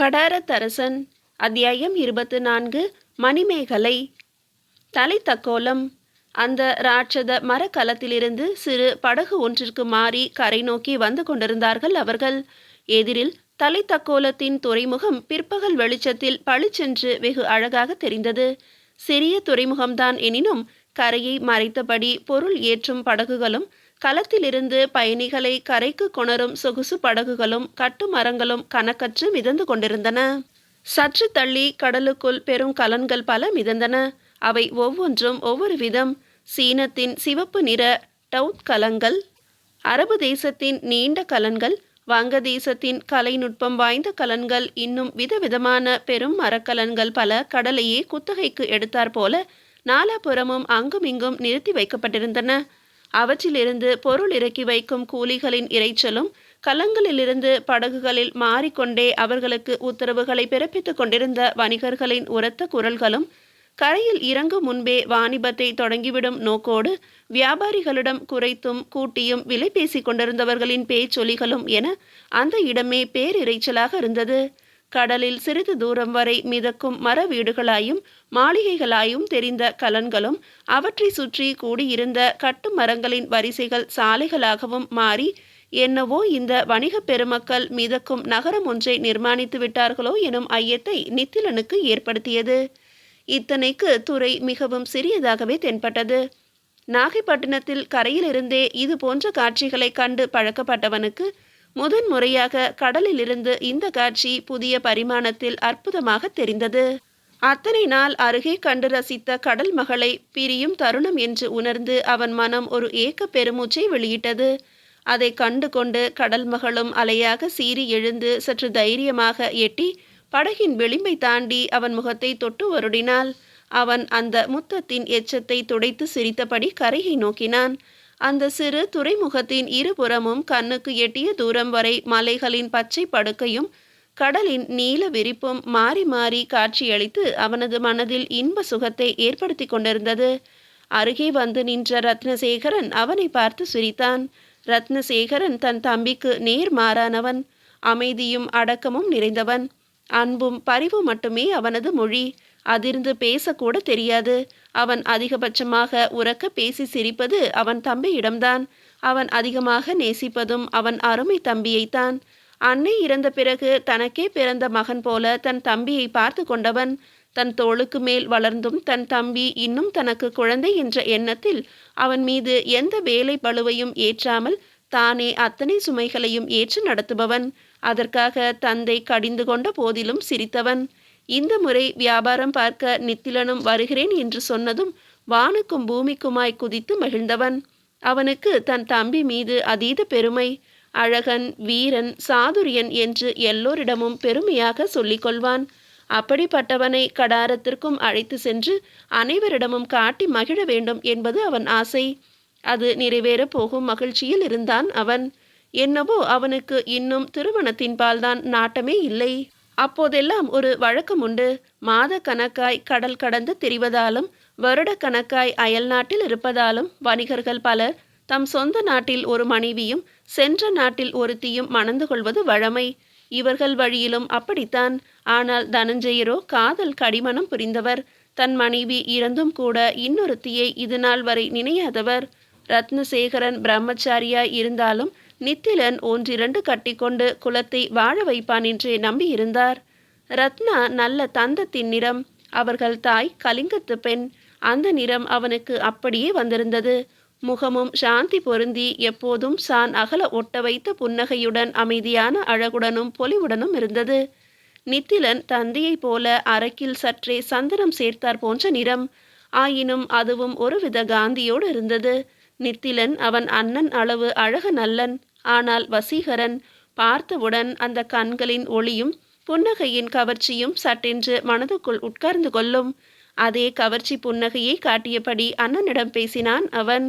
கடாரத்தரசன் அத்தியாயம் இருபத்து நான்கு மணிமேகலை. தலைத்தக்கோலம் அந்த ராட்சத மரக்கலத்திலிருந்து சிறு படகு ஒன்றிற்கு மாறி கரை நோக்கி வந்து கொண்டிருந்தார்கள் அவர்கள். எதிரில் தலைத்தக்கோலத்தின் துறைமுகம் பிற்பகல் வெளிச்சத்தில் பளிச்சென்று வெகு அழகாக தெரிந்தது. சிறிய துறைமுகம்தான் எனினும் கரையை மறைத்தபடி பொருள் ஏற்றும் படகுகளும் களத்திலிருந்து பயணிகளை கரைக்கு கொணரும் சொகுசு படகுகளும் கட்டுமரங்களும் கணக்கற்று மிதந்து கொண்டிருந்தன. சற்று தள்ளி கடலுக்குள் பெரும் கலன்கள் பல மிதந்தன. அவை ஒவ்வொன்றும் ஒவ்வொரு விதம். சீனத்தின் சிவப்பு நிற டவுத் கலங்கள் அரபு தேசத்தின் நீண்ட கலன்கள் வங்கதேசத்தின் கலைநுட்பம் வாய்ந்த கலன்கள் இன்னும் விதவிதமான பெரும் மரக்கலன்கள் பல கடலையே குத்தகைக்கு எடுத்தாற் போல நாலாபுறமும் அங்குமிங்கும் நிறுத்தி வைக்கப்பட்டிருந்தன. அவற்றிலிருந்து பொருள் இறக்கி வைக்கும் கூலிகளின் இரைச்சலும் கலங்களிலிருந்து படகுகளில் மாறிக்கொண்டே அவர்களுக்கு உத்தரவுகளை பிறப்பித்துக் கொண்டிருந்த வணிகர்களின் உரத்த குரல்களும் கரையில் இறங்கும் முன்பே வாணிபத்தை தொடங்கிவிடும் நோக்கோடு வியாபாரிகளிடம் குறைத்தும் கூட்டியும் விலை பேசிக் கொண்டிருந்தவர்களின் பேச்சொலிகளும் என அந்த இடமே பேரிரைச்சலாக இருந்தது. கடலில் சிறிது தூரம் வரை மிதக்கும் மர வீடுகளாயும் மாளிகைகளாயும் தெரிந்த கலன்களும் அவற்றை சுற்றி கூடியிருந்த கட்டு மரங்களின் வரிசைகள் சாலைகளாகவும் மாறி என்னவோ இந்த வணிகப் பெருமக்கள் மிதக்கும் நகரம் ஒன்றை நிர்மாணித்து விட்டார்களோ எனும் ஐயத்தை நித்திலனுக்கு ஏற்படுத்தியது. இத்தனைக்கு துறை மிகவும் சிறியதாகவே தென்பட்டது. நாகைப்பட்டினத்தில் கரையிலிருந்தே இது போன்ற காட்சிகளை கண்டு பழக்கப்பட்டவனுக்கு முதன் முறையாக கடலிலிருந்து இந்த காட்சி புதிய பரிமாணத்தில் அற்புதமாக தெரிந்தது. அத்தனை நாள் அருகே கண்டு ரசித்த கடல் மகளை பிரியும் தருணம் என்று உணர்ந்து அவன் மனம் ஒரு ஏக்க பெருமூச்சை வெளியிட்டது. அதை கண்டு கொண்டு கடல் மகளும் அலையாக சீறி எழுந்து சற்று தைரியமாக எட்டி படகின் விளிம்பை தாண்டி அவன் முகத்தை தொட்டு வருடினாள். அவன் அந்த முத்தத்தின் எச்சத்தை துடைத்து சிரித்தபடி கரையை நோக்கினான். அந்த சிறு துறைமுகத்தின் இருபுறமும் கண்ணுக்கு எட்டிய தூரம் வரை மலைகளின் பச்சை படுக்கையும் கடலின் நீல விரிப்பும் மாறி மாறி காட்சியளித்து அவனது மனதில் இன்ப சுகத்தை ஏற்படுத்தி கொண்டிருந்தது. அருகே வந்து நின்ற ரத்னசேகரன் அவனை பார்த்து சிரித்தான். ரத்னசேகரன் தன் தம்பிக்கு நேர் மாறானவன் அமைதியும் அடக்கமும் நிறைந்தவன். அன்பும் பரிவும் மட்டுமே அவனது மொழி. அதிர்ந்து பேசக்கூட தெரியாது. அவன் அதிகபட்சமாக உறக்க பேசி சிரிப்பது அவன் தம்பியிடம்தான். அவன் அதிகமாக நேசிப்பதும் அவன் அருமை தம்பியைத்தான். அன்னை இறந்த பிறகு தனக்கே பிறந்த மகன் போல தன் தம்பியை பார்த்து கொண்டவன். தன் தோளுக்கு மேல் வளர்ந்தும் தன் தம்பி இன்னும் தனக்கு குழந்தை என்ற எண்ணத்தில் அவன் மீது எந்த வேலை பழுவையும் ஏற்றாமல் தானே அத்தனை சுமைகளையும் ஏற்று நடத்துபவன். அதற்காக தந்தை கடிந்து கொண்ட போதிலும் சிரித்தவன். இந்த முறை வியாபாரம் பார்க்க நித்திலனும் வருகிறேன் என்று சொன்னதும் வானுக்கும் பூமிக்குமாய் குதித்து மகிழ்ந்தவன். அவனுக்கு தன் தம்பி மீது அதீத பெருமை. அழகன் வீரன் சாதுரியன் என்று எல்லோரிடமும் பெருமையாக சொல்லிக்கொள்வான். அப்படிப்பட்டவனை கடாரத்திற்கும் அழைத்து சென்று அனைவரிடமும் காட்டி மகிழ வேண்டும் என்பது அவன் ஆசை. அது நிறைவேறப் போகும் மகிழ்ச்சியில் இருந்தான் அவன். என்னவோ அவனுக்கு இன்னும் திருமணத்தின்பால்தான் நாட்டமே இல்லை. அப்போதெல்லாம் ஒரு வழக்கம் உண்டு. மாத கணக்காய் கடல் கடந்து திரிவதாலும் வருட கணக்காய் அயல் நாட்டில் இருப்பதாலும் வணிகர்கள் பலர் தம் சொந்த நாட்டில் ஒரு மனைவியும் சென்ற நாட்டில் ஒருத்தியும் மணந்து கொள்வது வழமை. இவர்கள் வழியிலும் அப்படித்தான். ஆனால் தனஞ்சயரோ காதல் கடிமணம் புரிந்தவர். தன் மனைவி இறந்தும் கூட இன்னொருத்தியை இது நாள் வரை நினையாதவர். ரத்னசேகரன் பிரம்மச்சாரியாய் இருந்தாலும் நித்திலன் ஒன்றிரண்டு கட்டிக்கொண்டு குலத்தை வாழ வைப்பான் என்றே நம்பியிருந்தார். ரத்னா நல்ல தந்தத்தின் நிறம். அவர்கள் தாய் கலிங்கத்து பெண். அந்த நிறம் அவனுக்கு அப்படியே வந்திருந்தது. முகமும் சாந்தி பொருந்தி எப்போதும் சான் அகல ஒட்ட வைத்த புன்னகையுடன் அமைதியான அழகுடனும் பொலிவுடனும் இருந்தது. நித்திலன் தந்தையைப் போல அரக்கில் சற்றே சந்தனம் சேர்த்தார் போன்ற நிறம். ஆயினும் அதுவும் ஒருவித காந்தியோடு இருந்தது. நித்திலன் அவன் அண்ணன் அளவு அழகு நல்லன் ஆனால் வசீகரன். பார்த்தவுடன் அந்த கண்களின் ஒளியும் புன்னகையின் கவர்ச்சியும் சட்டென்று மனதுக்குள் உட்கார்ந்து கொள்ளும். அதே கவர்ச்சி புன்னகையை காட்டியபடி அண்ணனிடம் பேசினான் அவன்.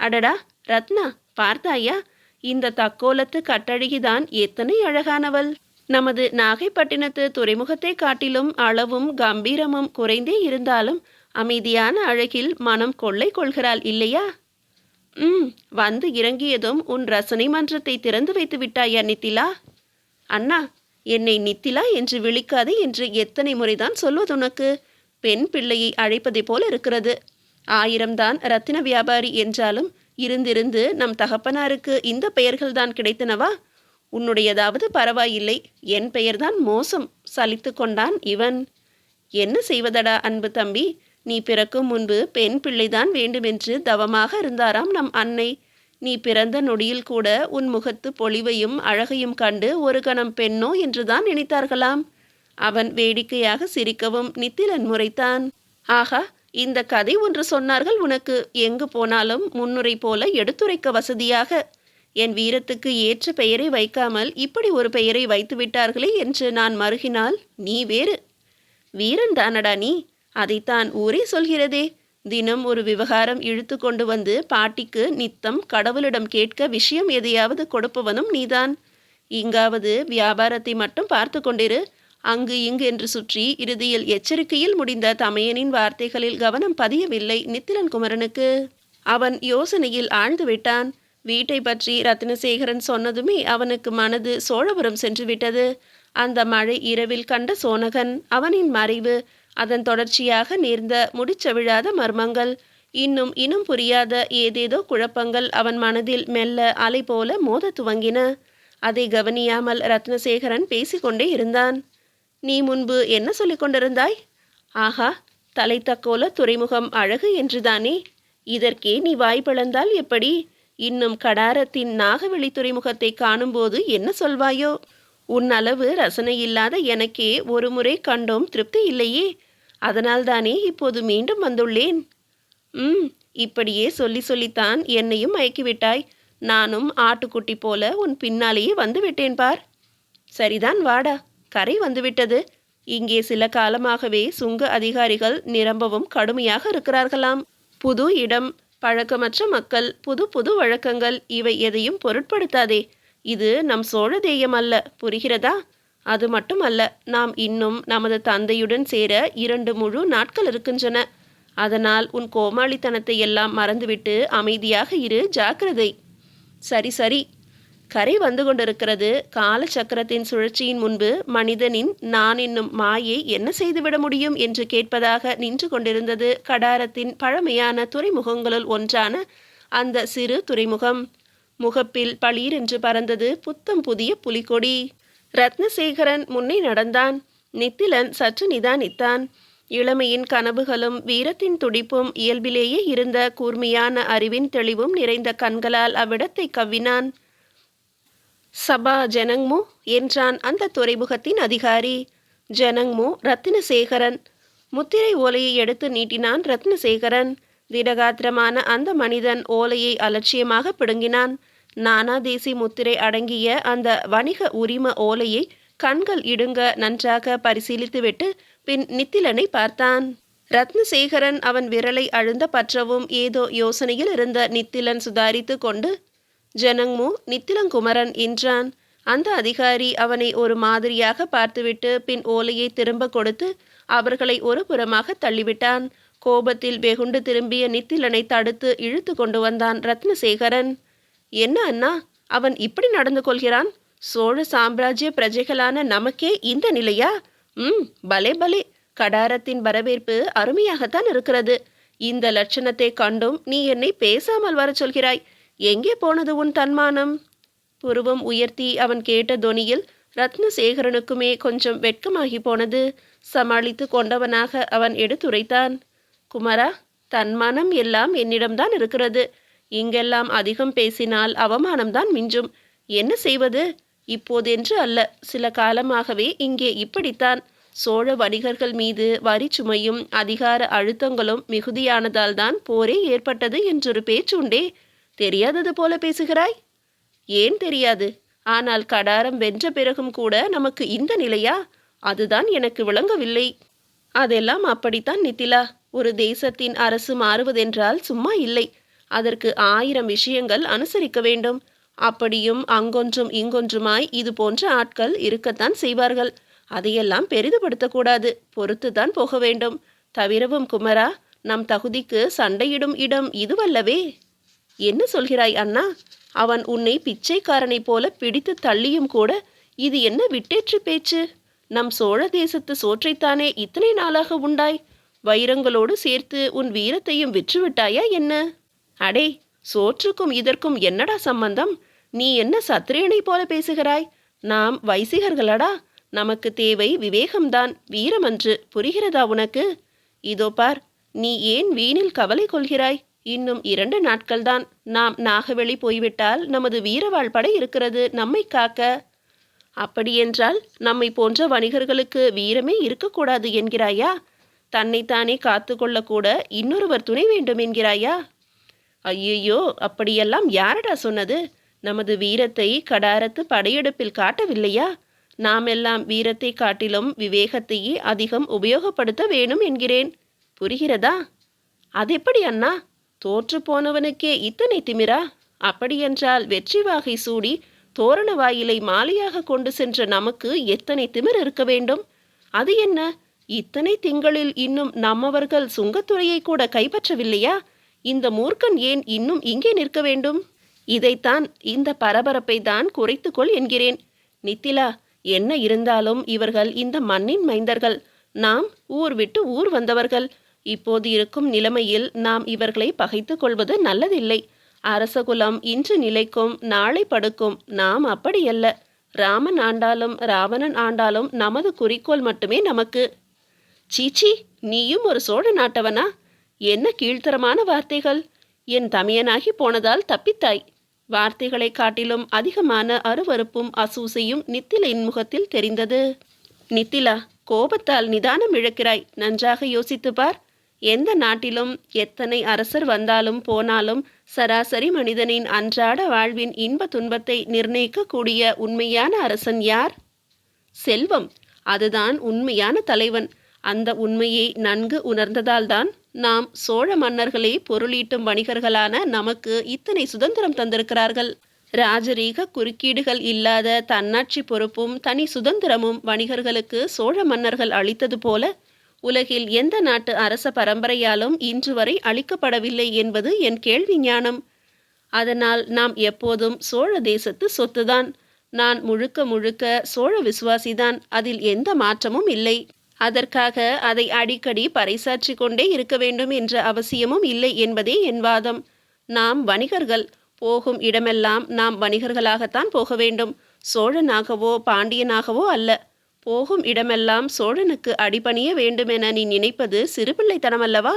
அடடா ரத்னா பார்த்தாயா? இந்த தக்கோலத்து கட்டழகிதான் எத்தனை அழகானவள். நமது நாகைப்பட்டினத்து துறைமுகத்தை காட்டிலும் அளவும் கம்பீரமும் குறைந்தே இருந்தாலும் அமைதியான அழகில் மனம் கொள்ளை கொள்கிறாள் இல்லையா? ம் வந்து இறங்கியதும் உன் ரசனை மன்றத்தை திறந்து வைத்து விட்டாயா நித்திலா? அண்ணா என்னை நித்திலா என்று விழிக்காதே என்று எத்தனை முறைதான் சொல்வது உனக்கு? பெண் பிள்ளையை அழைப்பதைப் போல இருக்கிறது. ஆயிரம்தான் ரத்தின வியாபாரி என்றாலும் இருந்திருந்து நம் தகப்பனாருக்கு இந்த பெயர்கள்தான் கிடைத்தனவா? உன்னுடையதாவது பரவாயில்லை. என் பெயர்தான் மோசம். சலித்து கொண்டான் இவன். என்ன செய்வதடா அன்பு தம்பி? நீ பிறக்கும் முன்பு பெண் பிள்ளைதான் வேண்டுமென்று தவமாக இருந்தாராம் நம் அன்னை. நீ பிறந்த நொடியில் கூட உன் முகத்து பொலிவையும் அழகையும் கண்டு ஒரு கணம் பெண்ணோ என்றுதான் நினைத்தார்களாம். அவன் வேடிக்கையாக சிரிக்கவும் நித்திலன் முறைத்தான். ஆகா இந்த கதை ஒன்று சொன்னார்கள் உனக்கு எங்கு போனாலும் முன்னுரை போல எடுத்துரைக்க வசதியாக. என் வீரத்துக்கு ஏற்ற பெயரை வைக்காமல் இப்படி ஒரு பெயரை வைத்து விட்டார்களே என்று நான் மருகினால் நீ வேறு. வீரன் தானடா நீ. அதைத்தான் ஊரே சொல்கிறதே. தினம் ஒரு விவகாரம் இழுத்து கொண்டு வந்து பாட்டிக்கு நித்தம் கடவுளிடம் கேட்க விஷயம் எதையாவது கொடுப்பவனும் நீதான். இங்காவது வியாபாரத்தை மட்டும் பார்த்து கொண்டிரு. அங்கு இங்கு என்று சுற்றி இறுதியில் எச்சரிக்கையில் முடிந்த தமையனின் வார்த்தைகளில் கவனம் பதியவில்லை நித்திலன் குமரனுக்கு. அவன் யோசனையில் ஆழ்ந்து விட்டான். வீட்டை பற்றி ரத்னசேகரன் சொன்னதுமே அவனுக்கு மனது சோழபுரம் சென்று விட்டது. அந்த மழை இரவில் கண்ட சோனகன் அவனின் மறைவு அதன் தொடர்ச்சியாக நேர்ந்த முடிச்சவிழாத மர்மங்கள் இன்னும் இனம் புரியாத ஏதேதோ குழப்பங்கள் அவன் மனதில் மெல்ல அலை போல மோத துவங்கின. அதை கவனியாமல் ரத்னசேகரன் பேசிக்கொண்டே இருந்தான். நீ முன்பு என்ன சொல்லிக் கொண்டிருந்தாய்? ஆஹா தலை தக்கோல துறைமுகம் அழகு என்றுதானே. இதற்கே நீ வாய் பிளந்தால் எப்படி? இன்னும் கடாரத்தின் நாகவெளி துறைமுகத்தை காணும்போது என்ன சொல்வாயோ? உன் அளவு ரசனை இல்லாத எனக்கே ஒரு முறை கண்டோம் திருப்தி இல்லையே. அதனால்தானே இப்போது மீண்டும் வந்துள்ளேன். ம் இப்படியே சொல்லி சொல்லித்தான் என்னையும் மயக்கிவிட்டாய். நானும் ஆட்டுக்குட்டி போல உன் பின்னாலேயே வந்துவிட்டேன் பார். சரிதான் வாடா. கரை வந்துவிட்டது. இங்கே சில காலமாகவே சுங்க அதிகாரிகள் நிரம்பவும் கடுமையாக இருக்கிறார்களாம். புது இடம் பழக்கமற்ற மக்கள் புது புது வழக்கங்கள் இவை எதையும் பொருட்படுத்தாதே. இது நம் சோழ தேயம் அல்ல புரிகிறதா? அது மட்டுமல்ல நாம் இன்னும் நமது தந்தையுடன் சேர இரண்டு முழு நாட்கள் இருக்கின்றன. அதனால் உன் கோமாளித்தனத்தை எல்லாம் மறந்துவிட்டு அமைதியாக இரு ஜாக்கிரதை. சரி சரி கரை வந்து கொண்டிருக்கிறது. கால சக்கரத்தின் சுழற்சியின் முன்பு மனிதனின் நான் என்னும் மாயை என்ன செய்துவிட முடியும் என்று கேட்பதாக நின்று கொண்டிருந்தது கடாரத்தின் பழமையான துறைமுகங்களுள் ஒன்றான அந்த சிறு துறைமுகம். முகப்பில் பளீர் என்று பறந்தது புத்தம் புதிய புலிகொடி ரத்னசேகரன் முன்னே நடந்தான். நித்திலன் சற்று நிதானித்தான். இளமையின் கனவுகளும் வீரத்தின் துடிப்பும் இயல்பிலேயே இருந்த கூர்மையான அறிவின் தெளிவும் நிறைந்த கண்களால் அவ்விடத்தை கவ்வினான். சபா ஜனங்மு என்றான் அந்த துறைமுகத்தின் அதிகாரி. ஜனங்மு ரத்தினசேகரன் முத்திரை ஓலையை எடுத்து நீட்டினான் ரத்னசேகரன். திடகாத்திரமான அந்த மனிதன் ஓலையை அலட்சியமாக பிடுங்கினான். நானா தேசி முத்திரை அடங்கிய அந்த வணிக உரிம ஓலையை கண்கள் இடுங்க நன்றாக பரிசீலித்துவிட்டு பின் நித்திலனை பார்த்தான். ரத்னசேகரன் அவன் விரலை அழுந்த பற்றவும் ஏதோ யோசனையில் இருந்த நித்திலன் சுதாரித்து கொண்டு ஜனங்மு நித்திலங்குமரன் என்றான். அந்த அதிகாரி அவனை ஒரு மாதிரியாக பார்த்துவிட்டு பின் ஓலையை திரும்ப கொடுத்து அவர்களை ஒரு புறமாக தள்ளிவிட்டான். கோபத்தில் வெகுண்டு திரும்பிய நித்திலனை தடுத்து இழுத்து கொண்டு வந்தான் ரத்னசேகரன். என்ன அண்ணா அவன் இப்படி நடந்து கொள்கிறான்? சோழ சாம்ராஜ்ய பிரஜைகளான நமக்கே இந்த நிலையா? ம் பலே பலே. கடாரத்தின் வரவேற்பு அருமையாகத்தான் இருக்கிறது. இந்த லட்சணத்தை கண்டும் நீ என்னை பேசாமல் வரச் சொல்கிறாய். எங்கே போனது உன் தன்மானம்? புருவம் உயர்த்தி அவன் கேட்ட தொனியில் ரத்னசேகரனுக்குமே கொஞ்சம் வெட்கமாகி போனது. சமாளித்து கொண்டவனாக அவன் எடுத்துரைத்தான். குமரா தன்மானம் எல்லாம் என்னிடம்தான் இருக்கிறது. இங்கெல்லாம் அதிகம் பேசினால் அவமானம்தான் மிஞ்சும். என்ன செய்வது? இப்போதென்று அல்ல. சில காலமாகவே இங்கே இப்படித்தான். சோழ வணிகர்கள் மீது வரி சுமையும் அதிகார அழுத்தங்களும் மிகுதியானதால்தான் போரே ஏற்பட்டது என்றொரு பேச்சுண்டே. தெரியாதது போல பேசுகிறாய்? ஏன் தெரியாது? ஆனால் கடாரம் வென்ற பிறகும் கூட நமக்கு இந்த நிலையா? அதுதான் எனக்கு விளங்கவில்லை. அதெல்லாம் அப்படித்தான் நித்திலா. ஒரு தேசத்தின் அரசு மாறுவதென்றால் சும்மா இல்லை. அதற்கு ஆயிரம் விஷயங்கள் அனுசரிக்க வேண்டும். அப்படியும் அங்கொன்றும் இங்கொன்றுமாய் இது போன்ற ஆட்கள் இருக்கத்தான் செய்வார்கள். அதையெல்லாம் பெரிதுபடுத்தக்கூடாது. பொறுத்துதான் போக வேண்டும். தவிரவும் குமரா நம் தகுதிக்கு சண்டையிடும் இடம் இதுவல்லவே. என்ன சொல்கிறாய் அண்ணா? அவன் உன்னை பிச்சைக்காரனைப் போல பிடித்து தள்ளியும் கூட இது என்ன விட்டேற்று பேச்சு? நம் சோழ தேசத்து சோற்றைத்தானே இத்தனை நாளாக உண்டாய்? வைரங்களோடு சேர்த்து உன் வீரத்தையும் விற்றுவிட்டாயா என்ன? அடே சோற்றுக்கும் இதற்கும் என்னடா சம்பந்தம்? நீ என்ன சத்திரியனை போல பேசுகிறாய்? நாம் வைசிகர்களடா? நமக்கு தேவை விவேகம்தான். வீரமன்று புரிகிறதா உனக்கு? இதோ பார் நீ ஏன் வீணில் கவலை கொள்கிறாய்? இன்னும் இரண்டு நாட்கள்தான் நாம் நாகவெளி போய்விட்டால் நமது வீரவாழ் படை இருக்கிறது நம்மை காக்க. அப்படியென்றால் நம்மை போன்ற வணிகர்களுக்கு வீரமே இருக்கக்கூடாது என்கிறாயா? தன்னைத்தானே காத்து கொள்ளக்கூட இன்னொருவர் துணை வேண்டும் என்கிறாயா? ஐயையோ அப்படியெல்லாம் யாரடா சொன்னது? நமது வீரத்தை கடாரத்து படையெடுப்பில் காட்டவில்லையா? நாம் எல்லாம் வீரத்தை காட்டிலும் விவேகத்தையே அதிகம் உபயோகப்படுத்த வேணும் என்கிறேன். புரிகிறதா? அதெப்படி அண்ணா? தோற்று போனவனுக்கே இத்தனை திமிரா? அப்படியென்றால் வெற்றி வாகை சூடி தோரண வாயிலை மாலையாக கொண்டு சென்ற நமக்கு எத்தனை திமிர் இருக்க வேண்டும்? அது என்ன? இத்தனை திங்களில் இன்னும் நம்மவர்கள் சுங்கத்துறையை கூட கைப்பற்றவில்லையா? இந்த மூர்க்கன் ஏன் இன்னும் இங்கே நிற்க வேண்டும்? இதைத்தான் இந்த பரபரப்பை தான் குறைத்துக்கொள் என்கிறேன். நித்திலா என்ன இருந்தாலும் இவர்கள் இந்த மண்ணின் மைந்தர்கள். நாம் ஊர் விட்டு ஊர் வந்தவர்கள். இப்போது இருக்கும் நிலைமையில் நாம் இவர்களை பகைத்து கொள்வது நல்லதில்லை. அரசகுலம் இன்று நிலைக்கும் நாளை படுக்கும். நாம் அப்படியல்ல. ராமன் ஆண்டாலும் ராவணன் ஆண்டாலும் நமது குறிக்கோள் மட்டுமே நமக்கு. சீச்சி நீயும் ஒரு சோழ நாட்டவனா? என்ன கீழ்த்தரமான வார்த்தைகள். என் தமையனாகி போனதால் தப்பித்தாய். வார்த்தைகளை காட்டிலும் அதிகமான அருவருப்பும் அசூசையும் நித்திலையின் முகத்தில் தெரிந்தது. நித்திலா கோபத்தால் நிதானம் இழக்கிறாய். நன்றாக யோசித்து பார். எந்த நாட்டிலும் எத்தனை அரசர் வந்தாலும் போனாலும் சராசரி மனிதனின் அன்றாட வாழ்வின் இன்ப துன்பத்தை நிர்ணயிக்கக்கூடிய உண்மையான அரசன் யார்? செல்வம். அதுதான் உண்மையான தலைவன். அந்த உண்மையை நன்கு உணர்ந்ததால்தான் நாம் சோழ மன்னர்களே பொருளீட்டும் வணிகர்களான நமக்கு இத்தனை சுதந்திரம் தந்திருக்கிறார்கள். ராஜரீக குறுக்கீடுகள் இல்லாத தன்னாட்சி பொறுப்பும் தனி சுதந்திரமும் வணிகர்களுக்கு சோழ மன்னர்கள் அளித்தது போல உலகில் எந்த நாட்டு அரச பரம்பரையாலும் இன்று வரை அளிக்கப்படவில்லை என்பது என் கேள்வி ஞானம். அதனால் நாம் எப்போதும் சோழ தேசத்து சொத்துதான். நான் முழுக்க முழுக்க சோழ விசுவாசிதான். அதில் எந்த மாற்றமும் இல்லை. அதற்காக அதை அடிக்கடி பறைசாற்றி கொண்டே இருக்க வேண்டும் என்ற அவசியமும் இல்லை என்பதே என் வாதம். நாம் வணிகர்கள். போகும் இடமெல்லாம் நாம் வணிகர்களாகத்தான் போக வேண்டும். சோழனாகவோ பாண்டியனாகவோ அல்ல. போகும் இடமெல்லாம் சோழனுக்கு அடிபணிய வேண்டுமென நீ நினைப்பது சிறுபிள்ளைத்தனமல்லவா?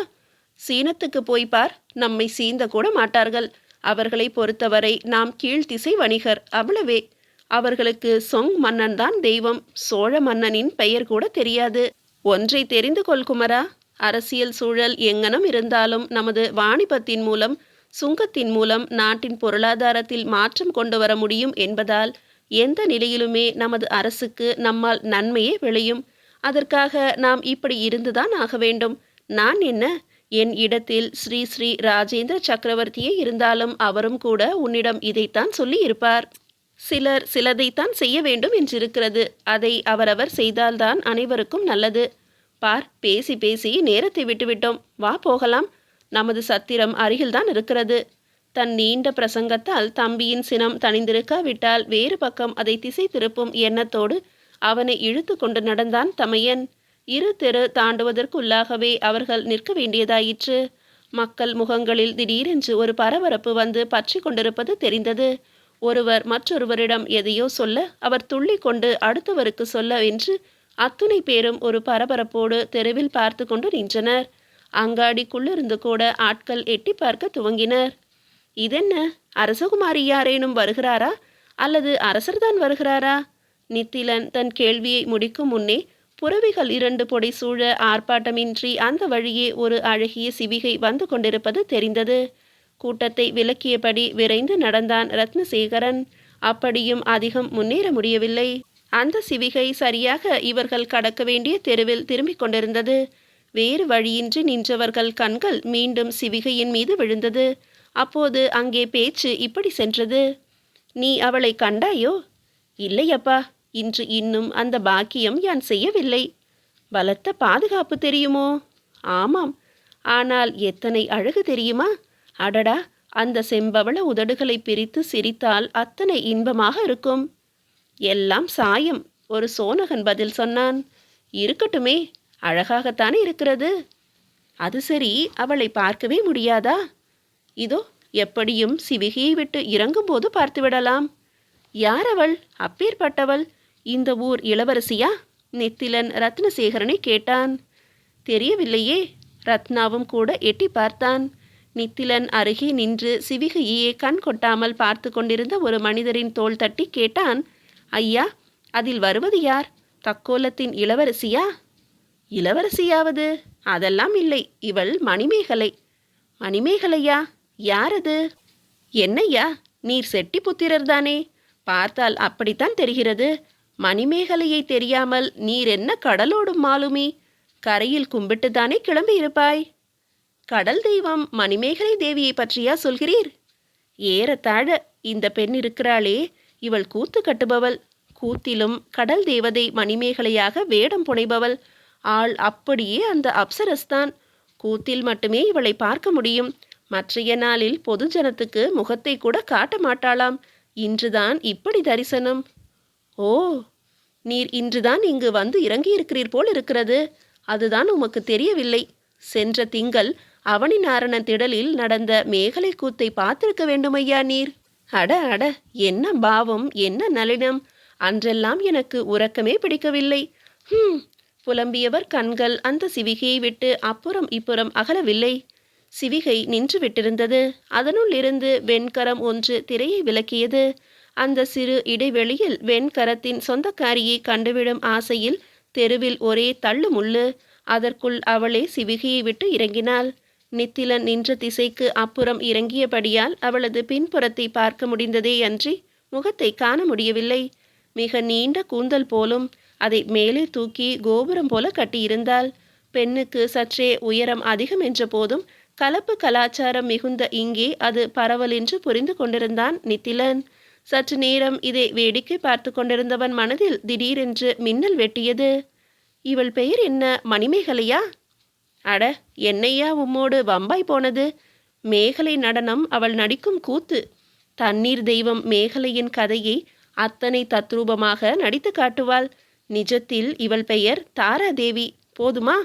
சீனத்துக்கு போய் பார் நம்மை சீந்த கூட மாட்டார்கள். அவர்களை பொறுத்தவரை நாம் கீழ்த்திசை வணிகர் அவ்வளவே. அவர்களுக்கு சொங் மன்னன் தான் தெய்வம். சோழ மன்னனின் பெயர் கூட தெரியாது. ஒன்றை தெரிந்து கொள் குமரா. அரசியல் சூழல் எங்கனம் இருந்தாலும் நமது வாணிபத்தின் மூலம் சுங்கத்தின் மூலம் நாட்டின் பொருளாதாரத்தில் மாற்றம் கொண்டு வர முடியும் என்பதால் எந்த நிலையிலுமே நமது அரசுக்கு நம்மால் நன்மையே விளையும். அதற்காக நாம் இப்படி இருந்துதான் ஆக வேண்டும். நான் என்ன? என் இடத்தில் ஸ்ரீ ஸ்ரீ ராஜேந்திர சக்கரவர்த்தியே இருந்தாலும் அவரும் கூட உன்னிடம் இதைத்தான் சொல்லி இருப்பார் சிலர் சிலதைத்தான் செய்ய வேண்டும் என்றிருக்கிறது. அதை அவரவர் செய்தால்தான் அனைவருக்கும் நல்லது. பார் பேசி பேசி நேரத்தை விட்டுவிட்டோம். வா போகலாம். நமது சத்திரம் அருகில்தான் இருக்கிறது. தன் நீண்ட பிரசங்கத்தால் தம்பியின் சினம் தணிந்திருக்காவிட்டால் வேறு பக்கம் அதை திசை திருப்பும் எண்ணத்தோடு அவனை இழுத்து கொண்டு நடந்தான் தமையன். இரு தெரு தாண்டுவதற்குள்ளாகவே அவர்கள் நிற்க வேண்டியதாயிற்று. மக்கள் முகங்களில் திடீரென்று ஒரு பரபரப்பு வந்து பற்றி கொண்டிருப்பது தெரிந்தது. ஒருவர் மற்றொருவரிடம் எதையோ சொல்ல அவர் துள்ளி கொண்டு அடுத்தவருக்கு சொல்ல என்று அத்துணை பேரும் ஒரு பரபரப்போடு தெருவில் பார்த்து கொண்டு நின்றனர். அங்காடிக்குள்ளிருந்து கூட ஆட்கள் எட்டி பார்க்க துவங்கினர். இதென்ன? அரசகுமாரி யாரேனும் வருகிறாரா? அல்லது அரசர்தான் வருகிறாரா? நித்திலன் தன் கேள்வியை முடிக்கும் முன்னே புறவிகள் இரண்டு பொடி சூழ ஆர்ப்பாட்டமின்றி அந்த வழியே ஒரு அழகிய சிவிகை வந்து கொண்டிருப்பது தெரிந்தது. கூட்டத்தை விலக்கியபடி விரைந்து நடந்தான் ரத்னசேகரன். அப்படியும் அதிகம் முன்னேற முடியவில்லை. அந்த சிவிகை சரியாக இவர்கள் கடக்க வேண்டிய தெருவில் திரும்பிக் கொண்டிருந்தது. வேறு வழியின்றி நின்றவர்கள் கண்கள் மீண்டும் சிவிகையின் மீது விழுந்தது. அப்போது அங்கே பேச்சு இப்படி சென்றது. நீ அவளை கண்டாயோ? இல்லையப்பா இன்று இன்னும் அந்த பாக்கியம் யான் செய்யவில்லை. பலத்த பாதுகாப்பு தெரியுமோ? ஆமாம். ஆனால் எத்தனை அழகு தெரியுமா? அடடா அந்த செம்பவள உதடுகளை பிரித்து சிரித்தால் அத்தனை இன்பமாக இருக்கும். எல்லாம் சாயம் ஒரு சோனகன் பதில் சொன்னான். இருக்கட்டுமே அழகாகத்தானே இருக்கிறது. அது சரி அவளை பார்க்கவே முடியாதா? இதோ எப்படியும் சிவிகையை விட்டு இறங்கும்போது பார்த்துவிடலாம். யார் அவள் அப்பேற்பட்டவள். இந்த ஊர் இளவரசியா? நெத்திலன் ரத்னசேகரனை கேட்டான். தெரியவில்லையே. ரத்னாவும் கூட எட்டி பார்த்தான். நித்திலன் அருகே நின்று சிவிகையே கண் கொட்டாமல் பார்த்து கொண்டிருந்த ஒரு மனிதரின் தோள் தட்டி கேட்டான். ஐயா அதில் வருவது யார்? தக்கோலத்தின் இளவரசியா? இளவரசியாவது? அதெல்லாம் இல்லை. இவள் மணிமேகலை. மணிமேகலையா? யார் அது என்னையா நீர் செட்டி புத்திரர் தானே. பார்த்தால் அப்படித்தான் தெரிகிறது. மணிமேகலையை தெரியாமல் நீர் என்ன கடலோடும் மாலுமி? கரையில் கும்பிட்டுத்தானே கிளம்பி இருப்பாய்? கடல் தெய்வம் மணிமேகலை தேவியை பற்றியா சொல்கிறீர்? ஏறத்தாழ இந்த பெண் இருக்கிறாளே. இவள் கூத்து கட்டுபவள். கூத்திலும் கடல் தேவதை மணிமேகலையாக வேடம் புனைபவள். ஆள் அப்படியே அந்த அப்சரஸ்தான். கூத்தில் மட்டுமே இவளை பார்க்க முடியும். மற்றைய நாளில் பொதுஜனத்துக்கு முகத்தை கூட காட்ட மாட்டாளாம். இன்றுதான் இப்படி தரிசனம். ஓ நீர் இன்றுதான் இங்கு வந்து இறங்கியிருக்கிறீர் போல் இருக்கிறது. அதுதான் உமக்கு தெரியவில்லை. சென்ற திங்கள் அவனி நாரணன் திடலில் நடந்த மேகலை கூத்தை பார்த்திருக்க வேண்டுமையா நீர்? அட அட என்ன பாவம் என்ன நளினம். அன்றெல்லாம் எனக்கு உறக்கமே பிடிக்கவில்லை. ஹம் புலம்பியவர் கண்கள் அந்த சிவிகையை விட்டு அப்புறம் இப்புறம் அகலவில்லை. சிவிகை நின்று விட்டிருந்தது அதனுள் இருந்து வெண்கரம் ஒன்று திரையை விலக்கியது. அந்த சிறு இடைவெளியில் வெண்கரத்தின் சொந்தக்காரியை கண்டுவிடும் ஆசையில் தெருவில் ஒரே தள்ளு முள்ளு. அதற்குள் அவளே சிவிகையை விட்டு இறங்கினாள். நித்திலன் நின்ற திசைக்கு அப்புறம் இறங்கியபடியால் அவளது பின்புறத்தை பார்க்க முடிந்ததே அன்றி முகத்தை காண முடியவில்லை. மிக நீண்ட கூந்தல் போலும் அதை மேலே தூக்கி கோபுரம் போல கட்டியிருந்தாள். பெண்ணுக்கு சற்றே உயரம் அதிகம் என்ற போதும் கலப்பு கலாச்சாரம் மிகுந்த இங்கே அது பரவலென்று புரிந்து கொண்டிருந்தான் நித்திலன். சற்று நேரம் இதை வேடிக்கை பார்த்து கொண்டிருந்தவன் மனதில் திடீரென்று மின்னல் வெட்டியது. இவள் பெயர் என்ன மணிமேகலையா? அட என்னையா உம்மோடு வம்பாய் போனது? மேகலை நடனம் அவள் நடிக்கும் கூத்து. தண்ணீர் தெய்வம் மேகலையின் கதையை அத்தனை தத்ரூபமாக நடித்து காட்டுவாள். நிஜத்தில் இவள் பெயர் தாராதேவி. போதுமா?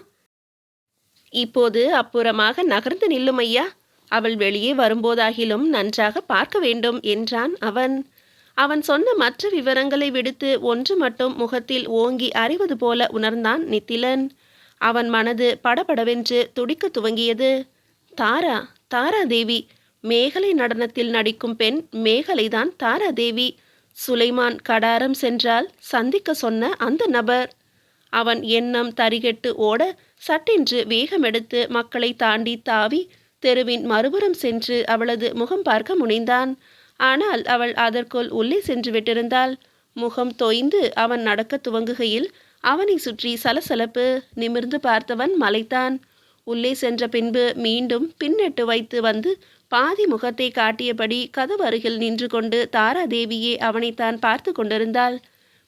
இப்போது அப்புறமாக நகர்ந்து நில்லும் ஐயா. அவள் வெளியே வரும்போதாகிலும் நன்றாக பார்க்க வேண்டும் என்றான் அவன். அவன் சொன்ன மற்ற விவரங்களை விடுத்து ஒன்று மட்டும் முகத்தில் ஓங்கி அறிவது போல உணர்ந்தான் நித்திலன். அவன் மனது படபடவென்று துடிக்க துவங்கியது. தாரா தாராதேவி மேகலை நடனத்தில் நடிக்கும் பெண் மேகலைதான் தாராதேவி சுலைமான் கடாரம் சென்றால் சந்திக்க சொன்ன அந்த நபர். அவன் எண்ணம் தரிகெட்டு ஓட சட்டென்று வேகமெடுத்து மக்களை தாண்டி தாவி தெருவின் மறுபுறம் சென்று அவளது முகம் பார்க்க முனைந்தான். ஆனால் அவள் அதற்குள் உள்ளே சென்று விட்டிருந்தாள். முகம் தொய்ந்து அவன் நடக்க துவங்குகையில் அவனை சுற்றி சலசலப்பு நிமிர்ந்து பார்த்தவன் மலைத்தான். உள்ளே சென்ற பின்பு மீண்டும் பின்னெட்டு வைத்து வந்து பாதி முகத்தை காட்டியபடி கதவு அருகில் நின்று கொண்டு தாராதேவியே அவனைத்தான் பார்த்து கொண்டிருந்தாள்.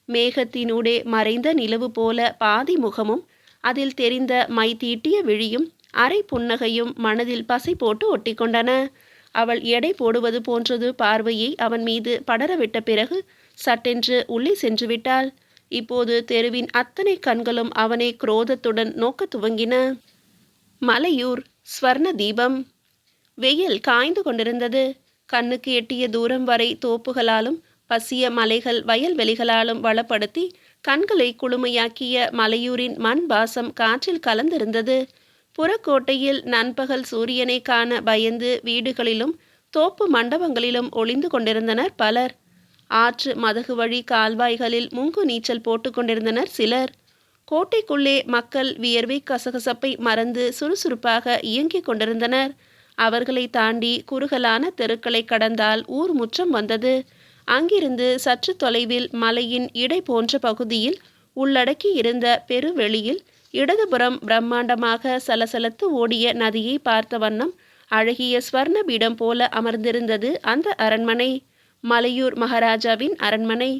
மேகத்தினூடே மறைந்த நிலவு போல பாதி முகமும் அதில் தெரிந்த மை தீட்டிய விழியும் அரை புன்னகையும் மனதில் பசை போட்டு ஒட்டிக்கொண்டன. அவள் எடை போடுவது போன்றது பார்வையை அவன் மீது படரவிட்ட பிறகு சட்டென்று உள்ளே சென்று விட்டாள். இப்போது தெருவின் அத்தனை கண்களும் அவனை குரோதத்துடன் நோக்க துவங்கின. மலையூர் ஸ்வர்ண தீபம். வெயில் காய்ந்து கொண்டிருந்தது. கண்ணுக்கு எட்டிய தூரம் வரை தோப்புகளாலும் பசிய மலைகள் வயல்வெளிகளாலும் வளப்படுத்தி கண்களை குளுமையாக்கிய மலையூரின் மண் பாசம் காற்றில் கலந்திருந்தது. புறக்கோட்டையில் நண்பகல் சூரியனை காண பயந்து வீடுகளிலும் தோப்பு மண்டபங்களிலும் ஒளிந்து கொண்டிருந்தனர் பலர். ஆற்று மதகு வழி கால்வாய்களில் முங்கு நீச்சல் போட்டு கொண்டிருந்தனர் சிலர். கோட்டைக்குள்ளே மக்கள் வியர்வை கசகசப்பை மறந்து சுறுசுறுப்பாக இயங்கிக் கொண்டிருந்தனர். அவர்களை தாண்டி குறுகலான தெருக்களை கடந்தால் ஊர் முற்றம் வந்தது. அங்கிருந்து சற்று தொலைவில் மலையின் இடை போன்ற பகுதியில் உள்ளடக்கி இருந்த பெருவெளியில் இடதுபுறம் பிரம்மாண்டமாக சலசலத்து ஓடிய நதியை பார்த்த வண்ணம் அழகிய ஸ்வர்ணபீடம் போல அமர்ந்திருந்தது அந்த அரண்மனை. மலையூர் மகாராஜாவின் அரண்மனை.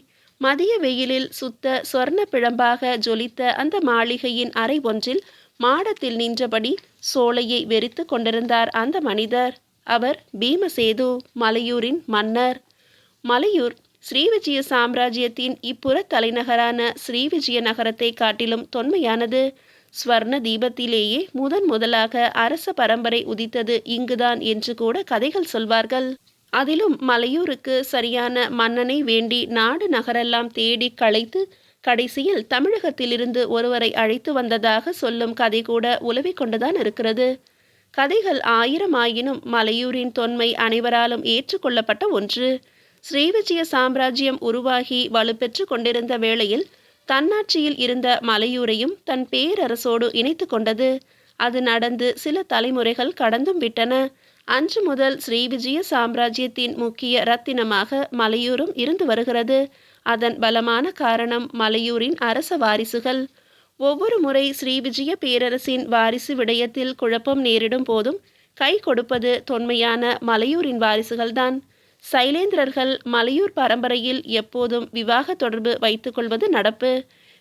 மதிய வெயிலில் சுத்த சொர்ண பிழம்பாக ஜொலித்த அந்த மாளிகையின் அறை ஒன்றில் மாடத்தில் நின்றபடி சோலையை வெறித்து கொண்டிருந்தார் அந்த மனிதர். அவர் பீமசேது மலையூரின் மன்னர். மலையூர் ஸ்ரீவிஜய சாம்ராஜ்யத்தின் இப்புற தலைநகரான ஸ்ரீவிஜய நகரத்தை காட்டிலும் தொன்மையானது. ஸ்வர்ண தீபத்திலேயே முதன் முதலாக அரச பரம்பரை உதித்தது இங்குதான் என்று கூட கதைகள் சொல்வார்கள். அதிலும் மலையூருக்கு சரியான மன்னனை வேண்டி நாடு நகரெல்லாம் தேடி களைத்து கடைசியில் தமிழகத்திலிருந்து ஒருவரை அழைத்து வந்ததாக சொல்லும் கதை கூட உலவிக் கொண்டுதான் இருக்கிறது. கதைகள் ஆயிரம் ஆயினும் மலையூரின் தொன்மை அனைவராலும் ஏற்றுக்கொள்ளப்பட்ட ஒன்று. ஸ்ரீவிஜய சாம்ராஜ்யம் உருவாகி வலுப்பெற்று கொண்டிருந்த வேளையில் தன்னாட்சியில் இருந்த மலையூரையும் தன் பேரரசோடு இணைத்து கொண்டது. அது நடந்து சில தலைமுறைகள் கடந்தும் விட்டன. அன்று முதல் ஸ்ரீவிஜய சாம்ராஜ்யத்தின் முக்கிய ரத்தினமாக மலையூரும் இருந்து வருகிறது. அதன் பலமான காரணம் மலையூரின் அரச வாரிசுகள். ஒவ்வொரு முறை ஸ்ரீவிஜய பேரரசின் வாரிசு விடயத்தில் குழப்பம் நேரிடும் போதும் கை கொடுப்பது தொன்மையான மலையூரின் வாரிசுகள்தான். சைலேந்திரர்கள் மலையூர் பரம்பரையில் எப்போதும் விவாக தொடர்பு வைத்துக்கொள்வது நடப்பு.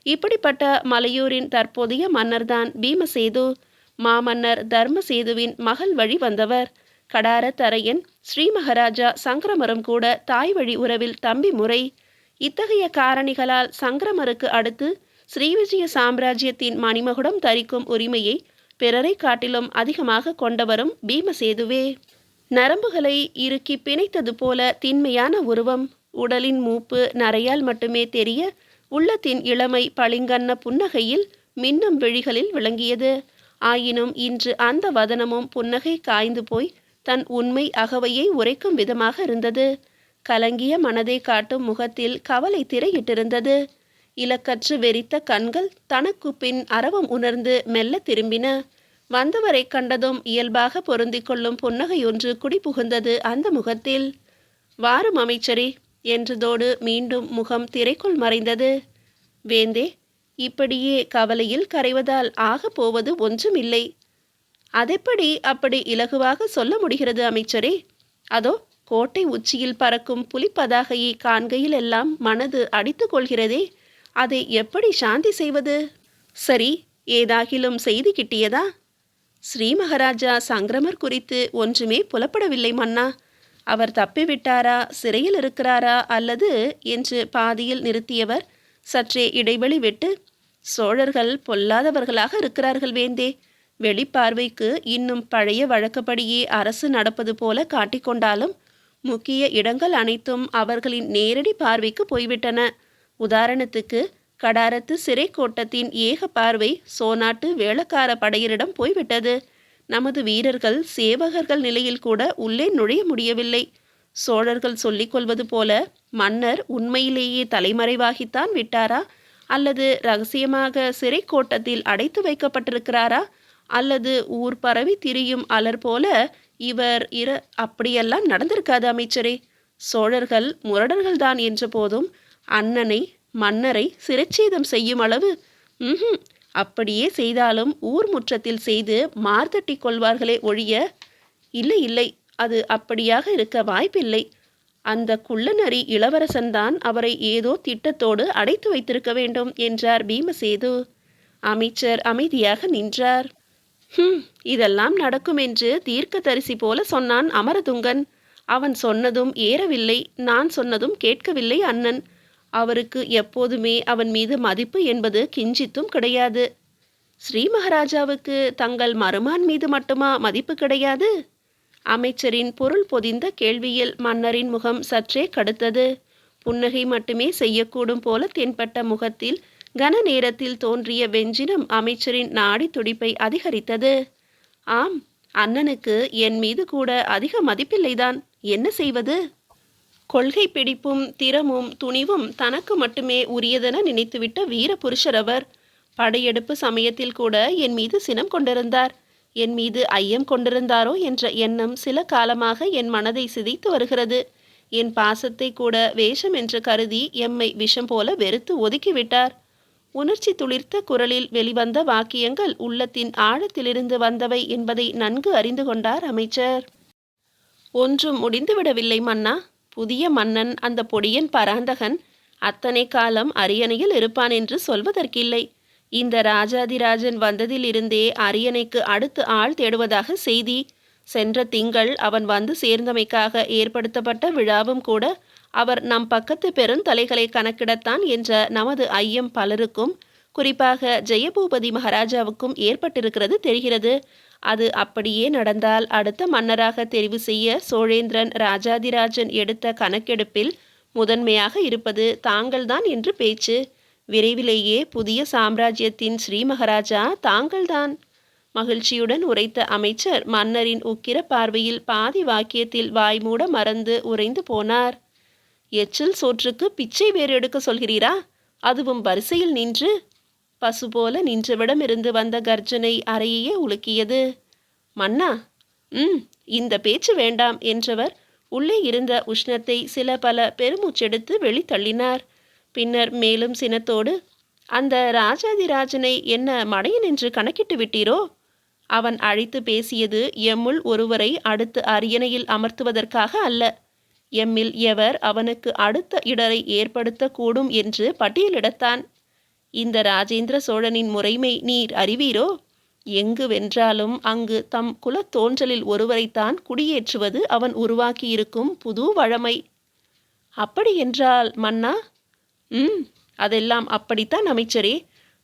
இப்படிப்பட்ட மலையூரின் தற்போதைய மன்னர்தான் பீமசேது. மாமன்னர் தர்மசேதுவின் மகள் வழி வந்தவர். கடாரத்தரையன் ஸ்ரீமகராஜா சங்கரமரம் கூட தாய் வழி உறவில் தம்பி முறை. இத்தகைய காரணிகளால் சங்கரமருக்கு அடுத்து ஸ்ரீவிஜய சாம்ராஜ்யத்தின் மணிமகுடம் தரிக்கும் உரிமையை பிறரை காட்டிலும் அதிகமாக கொண்டவரும் பீமசேதுவே. நரம்புகளை இறுக்கி பிணைத்தது போல திண்மையான உருவம் உடலின் மூப்பு நரையால் மட்டுமே தெரிய உள்ளத்தின் இளமை பளிங்கன்ன புன்னகையில் மின்னும் விழிகளில் விளங்கியது. ஆயினும் இன்று அந்த வதனமும் புன்னகை காய்ந்து போய் தன் உண்மை அகவையை உரைக்கும் விதமாக இருந்தது. கலங்கிய மனதை காட்டும் முகத்தில் கவலை திரையிட்டிருந்தது. இலக்கற்று வெறித்த கண்கள் தனக்கு பின் அறவம் உணர்ந்து மெல்ல திரும்பின. வந்தவரை கண்டதும் இயல்பாக பொருந்திக் கொள்ளும் புன்னகையொன்று குடிபுகுந்தது அந்த முகத்தில். வாரும் அமைச்சரே என்றதோடு மீண்டும் முகம் திரைக்குள் மறைந்தது. வேந்தே இப்படியே கவலையில் கரைவதால் ஆகப் போவது ஒன்றுமில்லை. அதெப்படி அப்படி இலகுவாக சொல்ல முடிகிறது அமைச்சரே? அதோ கோட்டை உச்சியில் பறக்கும் புலிப்பதாகையை காண்கையில் எல்லாம் மனது அடித்து கொள்கிறதே. அதை எப்படி சாந்தி செய்வது? சரி ஏதாகிலும் செய்தி கிட்டியதா? ஸ்ரீ மகாராஜா சங்கிரமர் குறித்து ஒன்றுமே புலப்படவில்லை மன்னா. அவர் தப்பிவிட்டாரா சிறையில் இருக்கிறாரா அல்லது என்று பாதியில் நிறுத்தியவர் சற்றே இடைவெளி விட்டு சோழர்கள் பொல்லாதவர்களாக இருக்கிறார்கள் வேந்தே. வெளிப்பார்வைக்கு இன்னும் பழைய வழக்கப்படியே அரசு நடப்பது போல காட்டிக்கொண்டாலும் முக்கிய இடங்கள் அனைத்தும் அவர்களின் நேரடி பார்வைக்கு போய்விட்டன. உதாரணத்துக்கு கடாரத்து சிறை கோட்டத்தின் ஏக பார்வை சோனாட்டு வேளக்கார படையரிடம் போய்விட்டது. நமது வீரர்கள் சேவகர்கள் நிலையில் கூட உள்ளே நுழைய முடியவில்லை. சோழர்கள் சொல்லிக் கொள்வது போல மன்னர் உண்மையிலேயே தலைமறைவாகித்தான் விட்டாரா? அல்லது ரகசியமாக சிறை கோட்டத்தில் அடைத்து வைக்கப்பட்டிருக்கிறாரா? அல்லது ஊர் பரவி திரியும் அலர் போல இவர் இர அப்படியெல்லாம் நடந்திருக்காது அமைச்சரே. சோழர்கள் முரடர்கள்தான் என்ற போதும் அண்ணனை மன்னரை சிரச்சேதம் செய்யும் அளவு. ம் அப்படியே செய்தாலும் ஊர் முற்றத்தில் செய்து மார்த்தட்டி கொள்வார்களே ஒழிய இல்லை இல்லை அது அப்படியாக இருக்க வாய்ப்பில்லை. அந்த குள்ளநரி இளவரசன்தான் அவரை ஏதோ திட்டத்தோடு அடைத்து வைத்திருக்க வேண்டும் என்றார் பீமசேது. அமைச்சர் அமைதியாக நின்றார். ஹம் இதெல்லாம் நடக்கும் என்று தீர்க்கதரிசி போல சொன்னான் அமரதுங்கன். அவன் சொன்னதும் ஏறவில்லை நான் சொன்னதும் கேட்கவில்லை அண்ணன். அவருக்கு எப்போதுமே அவன் மீது மதிப்பு என்பது கிஞ்சித்தும் கிடையாது. ஸ்ரீ மகாராஜாவுக்கு தங்கள் மருமான் மீது மட்டுமா மதிப்பு கிடையாது? அமைச்சரின் பொருள் பொதிந்த கேள்வியில் மன்னரின் முகம் சற்றே கடுத்தது. புன்னகை மட்டுமே செய்யக்கூடும் போல தென்பட்ட முகத்தில் கன நேரத்தில் தோன்றிய வெஞ்சினம் அமைச்சரின் நாடி துடிப்பை அதிகரித்தது. ஆம் அண்ணனுக்கு என் மீது கூட அதிக மதிப்பில்லைதான். என்ன செய்வது? கொள்கை பிடிப்பும் திறமும் துணிவும் தனக்கு மட்டுமே உரியதென நினைத்துவிட்ட வீர புருஷர் அவர் படையெடுப்பு சமயத்தில் கூட என் மீது சினம் கொண்டிருந்தார். என் மீது ஐயம் கொண்டிருந்தாரோ என்ற எண்ணம் சில காலமாக என் மனதை சிதைத்து வருகிறது. என் பாசத்தை கூட வேஷம் என்று கருதி எம்மை விஷம் போல வெறுத்து ஒதுக்கிவிட்டார். உணர்ச்சி துளிர்த்த குரலில் வெளிவந்த வாக்கியங்கள் உள்ளத்தின் ஆழத்திலிருந்து வந்தவை என்பதை நன்கு அறிந்து கொண்டார் அமைச்சர். ஒன்றும் முடிந்துவிடவில்லை மன்னா. புதிய மன்னன் அந்த பொடியன் பராந்தகன் அத்தனை காலம் அரியணையில் இருப்பான் என்று சொல்வதற்கில்லை. இந்த ராஜாதிராஜன் வந்ததிலிருந்தே அரியணைக்கு அடுத்து ஆள் தேடுவதாக செய்தி. சென்ற திங்கள் அவன் வந்து சேர்ந்தமைக்காக ஏற்படுத்தப்பட்ட விழாவும் கூட அவர் நம் பக்கத்து பெருந்தலைகளை கணக்கிடத்தான் என்ற நமது ஐயம் பலருக்கும் குறிப்பாக ஜெயபூபதி மகாராஜாவுக்கும் ஏற்பட்டிருக்கிறது தெரிகிறது. அது அப்படியே நடந்தால் அடுத்த மன்னராக தெரிவு செய்ய சோழேந்திரன் ராஜாதிராஜன் எடுத்த கணக்கெடுப்பில் முதன்மையாக இருப்பது தாங்கள்தான் என்று பேச்சு. விரைவிலேயே புதிய சாம்ராஜ்யத்தின் ஸ்ரீமகராஜா தாங்கள்தான். மகிழ்ச்சியுடன் உரைத்த அமைச்சர் மன்னரின் உக்கிர பார்வையில் பாதி வாக்கியத்தில் வாய்மூட மறந்து உறைந்து போனார். எச்சில் சோற்றுக்கு பிச்சை வேறு எடுக்க சொல்கிறீரா? அதுவும் வரிசையில் நின்று பசு போல நின்றவிடமிருந்து வந்த கர்ஜனை அறையையே உலுக்கியது. மன்னா ம் இந்த பேச்சு வேண்டாம் என்றவர் உள்ளே இருந்த உஷ்ணத்தை சில பல பெருமூச்செடுத்து வெளித்தள்ளினார். பின்னர் மேலும் சினத்தோடு அந்த ராஜாதிராஜனை என்ன மடையன் என்று கணக்கிட்டு விட்டீரோ? அவன் அழைத்து பேசியது எம்முள் ஒருவரை அடுத்து அரியணையில் அமர்த்துவதற்காக அல்ல. எம்மில் எவர் அவனுக்கு அடுத்த இடரை ஏற்படுத்தக்கூடும் என்று பட்டியலிடத்தான். இந்த ராஜேந்திர சோழனின் முறைமை நீர் அறிவீரோ? எங்கு வென்றாலும் அங்கு தம் குலத்தோன்றலில் ஒருவரைத்தான் குடியேற்றுவது அவன் உருவாக்கியிருக்கும் புது வழமை. அப்படி என்றால் மன்னா? ம் அதெல்லாம் அப்படித்தான் அமைச்சரே.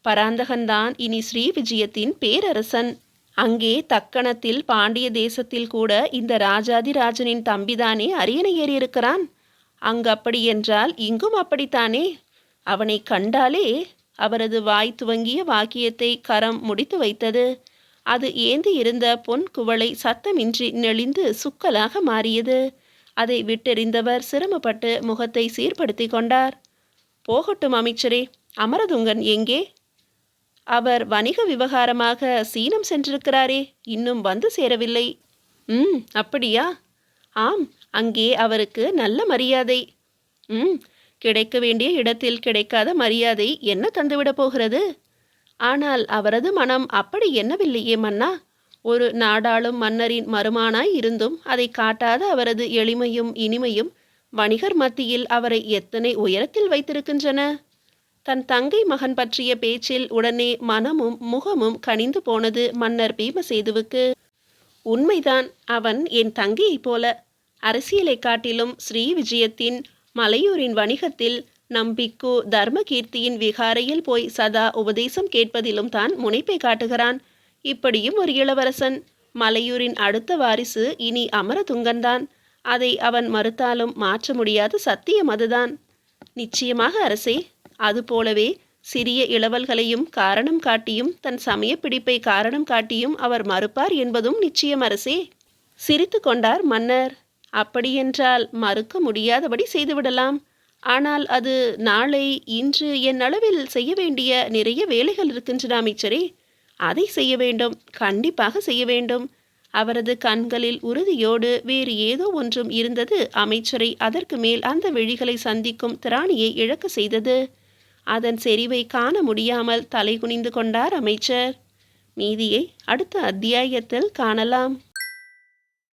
பராந்தகன்தான் இனி ஸ்ரீ விஜயத்தின் பேரரசன். அங்கே தக்கணத்தில் பாண்டிய தேசத்தில் கூட இந்த ராஜாதிராஜனின் தம்பிதானே அரியணை ஏறியிருக்கிறான். அங்கு அப்படி என்றால் இங்கும் அப்படித்தானே? அவனை கண்டாலே அவரது வாய் துவங்கிய வாக்கியத்தை கரம் முடித்து வைத்தது. அது ஏந்தி இருந்த பொன் குவளை சத்தமின்றி நெளிந்து சுக்கலாக மாறியது. அதை விட்டெறிந்தவர் சிரமப்பட்டு முகத்தை சீர்படுத்தி கொண்டார். போகட்டும் அமைச்சரே அமரதுங்கன் எங்கே? அவர் வணிக விவகாரமாக சீனம் சென்றிருக்கிறாரே இன்னும் வந்து சேரவில்லை. ம் அப்படியா? ஆம் அங்கே அவருக்கு நல்ல மரியாதை. ம் கிடைக்க வேண்டிய இடத்தில் கிடைக்காத மரியாதை என்ன தந்துவிடப் போகிறது? ஆனால் அவரது மனம் அப்படி என்னவில்லையே மன்னா. ஒரு நாடாளும் மன்னரின் மருமானாய் இருந்தும் அதை காட்டாத அவரது எளிமையும் இனிமையும் வணிகர் மத்தியில் அவரை எத்தனை உயரத்தில் வைத்திருக்கின்றன? தன் தங்கை மகன் பற்றிய பேச்சில் உடனே மனமும் முகமும் கனிந்து போனது மன்னர் பீமசேதுவுக்கு. உண்மைதான் அவன் என் தங்கையைப் போல அரசியலை காட்டிலும் ஸ்ரீ விஜயத்தின் மலையூரின் வணிகத்தில் நம்பிக்கு தர்மகீர்த்தியின் விகாரையில் போய் சதா உபதேசம் கேட்பதிலும் தான் முனைப்பை காட்டுகிறான். இப்படியும் ஒரு இளவரசன். மலையூரின் அடுத்த வாரிசு இனி அமரதுங்கன்தான் அதை அவன் மறுத்தாலும் மாற்ற முடியாத சத்தியம் அதுதான். நிச்சயமாக அரசே அதுபோலவே சிறிய இளவல்களையும் காரணம் காட்டியும் தன் சமய பிடிப்பை காரணம் காட்டியும் அவர் மறுப்பார் என்பதும் நிச்சயம் அரசே. சிரித்து கொண்டார் மன்னர். அப்படியென்றால் மறுக்க முடியாதபடி செய்துவிடலாம். ஆனால் அது நாளை இன்று என் அளவில் செய்ய வேண்டிய நிறைய வேலைகள் இருக்கின்றன அமைச்சரே அதை செய்ய வேண்டும் கண்டிப்பாக செய்ய வேண்டும். அவரது கண்களில் உறுதியோடு வேறு ஏதோ ஒன்றும் இருந்தது அமைச்சரை அதற்கு மேல் அந்த விழிகளை சந்திக்கும் திராணியை இழக்க செய்தது. அதன் செறிவை காண முடியாமல் தலைகுனிந்து கொண்டார் அமைச்சர். மீதியை அடுத்த அத்தியாயத்தில் காணலாம்.